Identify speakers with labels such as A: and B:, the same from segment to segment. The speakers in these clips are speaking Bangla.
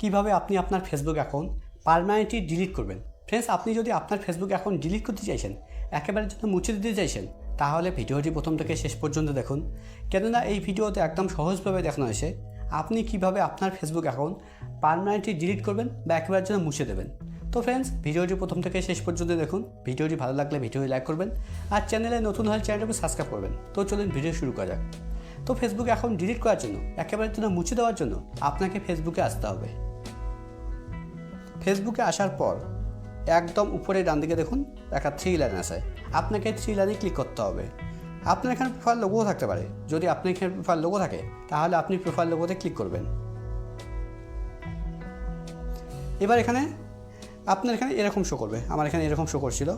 A: কীভাবে আপনি আপনার ফেসবুক অ্যাকাউন্ট পারমানেন্টলি ডিলিট করবেন? ফ্রেন্ডস আপনি যদি আপনার ফেসবুক অ্যাকাউন্ট ডিলিট করতে চাইছেন একেবারে জন্য মুছে দিতে চাইছেন, তাহলে ভিডিওটি প্রথম থেকে শেষ পর্যন্ত দেখুন। কেননা এই ভিডিওতে একদম সহজভাবে দেখানো হয়েছে, আপনি কীভাবে আপনার ফেসবুক অ্যাকাউন্ট পারমানেন্টলি ডিলিট করবেন বা একেবারে জন্য মুছে দেবেন। তো ফ্রেন্ডস ভিডিওটি প্রথম থেকে শেষ পর্যন্ত দেখুন। ভিডিওটি ভালো লাগলে ভিডিওটি লাইক করবেন আর চ্যানেলে নতুন হলে চ্যানেলটাকে সাবস্ক্রাইব করবেন। তো চলুন ভিডিও শুরু করা যাক। তো ফেসবুক অ্যাকাউন্ট ডিলিট করার জন্য একেবারে জন্য মুছে দেওয়ার জন্য আপনাকে ফেসবুকে আসতে হবে। ফেসবুকে আসার পর একদম উপরে ডান দিকে দেখুন একটা থ্রি লাইন আছে। আপনাকে থ্রি লাইনে ক্লিক করতে হবে। আপনার এখানে প্রোফাইল লোগো থাকতে পারে। যদি আপনার এখানে প্রোফাইল লোগো থাকে, তাহলে আপনি প্রোফাইল লোগোতে ক্লিক করবেন। এবার এখানে আপনার এখানে এরকম শো করবে। আমার এখানে এরকম শো করছিল।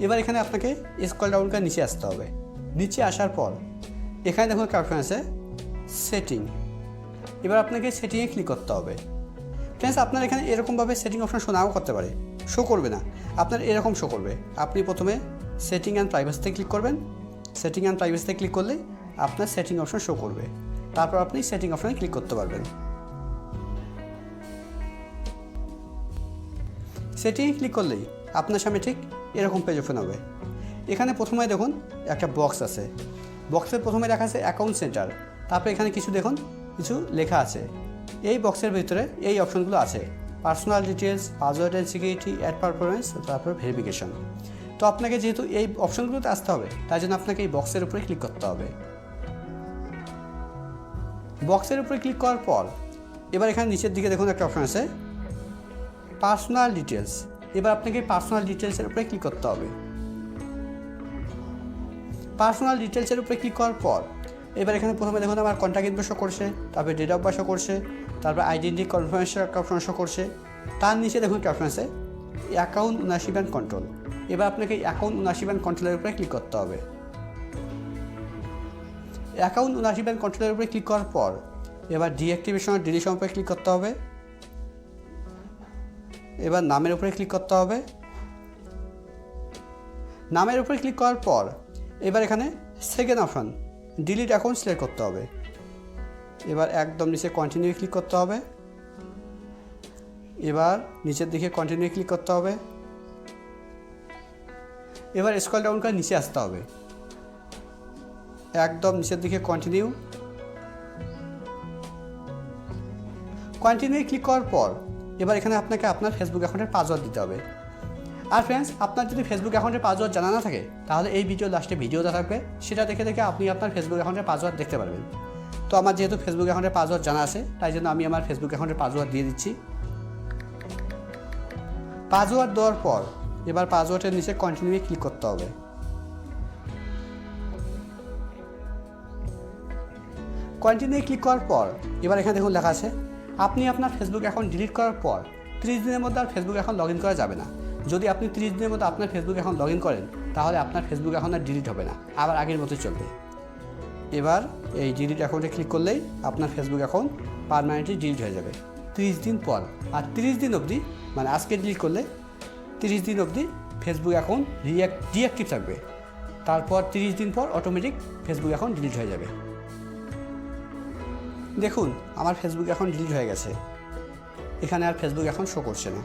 A: এবার এখানে আপনাকে স্কল ডাউন করে নিচে আসতে হবে। নিচে আসার পর এখানে দেখুন একটা আছে সেটিং এবার আপনাকে সেটিংয়ে ক্লিক করতে হবে। ফ্রেন্ডস আপনার এখানে এরকমভাবে সেটিং অপশন শো নাও করতে পারে। শো করবে না। আপনার এরকম শো করবে। আপনি প্রথমে সেটিং অ্যান্ড প্রাইভেসিতে ক্লিক করবেন। সেটিং অ্যান্ড প্রাইভেসিতে ক্লিক করলে আপনার সেটিং অপশন শো করবে। তারপর আপনি সেটিং অপশনে ক্লিক করতে পারবেন। সেটিংয়ে ক্লিক করলেই আপনার সামনে ঠিক এরকম পেজ ওপেন হবে। এখানে প্রথমে দেখুন একটা বক্স আছে। বক্সের প্রথমে লেখা আছে অ্যাকাউন্ট সেন্টার তারপরে এখানে কিছু দেখুন, কিছু লেখা আছে। এই বক্সের ভিতরে এই অপশনগুলো আছে। Personal details password and security add performance তারপর ভেরিফিকেশন তো আপনাকে যেহেতু এই অপশনগুলোতে আসতে হবে, তাই জন্য আপনাকে এই বক্সের উপরে ক্লিক করতে হবে। বক্সের উপরে ক্লিক করার পর, এবার এখানে নিচের দিকে দেখুন একটা অপশন আছে। পার্সোনাল ডিটেলস এবার আপনাকে পার্সোনাল ডিটেলসের উপরে ক্লিক করতে হবে। পার্সোনাল ডিটেলসের উপরে ক্লিক করার পর, এবার এখানে প্রথমে দেখুন আমার কন্ট্যাক্ট শো করছে, তারপরে ডেট অফ শো করছে তারপর আইডেন্টি কনফার্মেশন একটা অপশন করছে। তার নিচে দেখুন একটা অপশন আছে। অ্যাকাউন্ট উনাশি ব্যান্ড কন্ট্রোল এবার আপনাকে অ্যাকাউন্ট উনাশি ব্যান্ড কন্ট্রোলের উপরে ক্লিক করতে হবে। অ্যাকাউন্ট উনাশি ব্যান্ড কন্ট্রোলের উপরে ক্লিক করার পর এবার ডিঅ্যাক্টিভেশন আর ডিলিশন উপরে ক্লিক করতে হবে। এবার নামের উপরে ক্লিক করতে হবে। নামের উপরে ক্লিক করার পর এবার এখানে second option delete account select করতে হবে। এবার একদম নিচে কন্টিনিউ ক্লিক করতে হবে। এবার নিচের দিকে কন্টিনিউ ক্লিক করতে হবে। এবার স্কল ডাউন করে নিচে আসতে হবে। একদম নিচের দিকে কন্টিনিউ কন্টিনিউ ক্লিক করার পর এবার এখানে আপনাকে আপনার ফেসবুক অ্যাকাউন্টের পাসওয়ার্ড দিতে হবে। আর ফ্রেন্ডস আপনার যদি ফেসবুক অ্যাকাউন্টের পাসওয়ার্ড জানা না থাকে, তাহলে এই ভিডিও লাস্টে ভিডিওটা থাকবে সেটা দেখে দেখে আপনি আপনার ফেসবুক অ্যাকাউন্টের পাসওয়ার্ড দেখতে পারবেন। তো আমার যেহেতু ফেসবুক অ্যাকাউন্টের পাসওয়ার্ড জানা আছে, তাই জন্য আমি আমার ফেসবুক অ্যাকাউন্টের পাসওয়ার্ড দিয়ে দিচ্ছি। পাসওয়ার্ড দেওয়ার পর এবার পাসওয়ার্ডের নিচে কন্টিনিউ ক্লিক করতে হবে। কন্টিনিউ ক্লিক করার পর, এবার এখানে দেখুন লেখা আছে, আপনি আপনার ফেসবুক অ্যাকাউন্ট ডিলিট করার পর ত্রিশ দিনের মধ্যে আর ফেসবুক অ্যাকাউন্ট লগ ইন করা যাবে না। যদি আপনি ত্রিশ দিনের মধ্যে আপনার ফেসবুক অ্যাকাউন্ট লগ ইন করেন, তাহলে আপনার ফেসবুক অ্যাকাউন্ট আর ডিলিট হবে না। আবার আগের মতোই চলবে। এবার এই ডিলিট অ্যাকাউন্টে ক্লিক করলেই আপনার ফেসবুক অ্যাকাউন্ট পারমানেন্টলি ডিলিট হয়ে যাবে। তিরিশ দিন পর, আর তিরিশ দিন অবধি মানে আজকে ডিলিট করলে তিরিশ দিন অবধি ফেসবুক অ্যাকাউন্ট রিঅ্যাক্ট ডিঅ্যাক্টিভ থাকবে। তারপর তিরিশ দিন পর অটোমেটিক ফেসবুক অ্যাকাউন্ট ডিলিট হয়ে যাবে। দেখুন, আমার ফেসবুক এখন ডিলিট হয়ে গেছে। এখানে আর ফেসবুক এখন শো করছে না।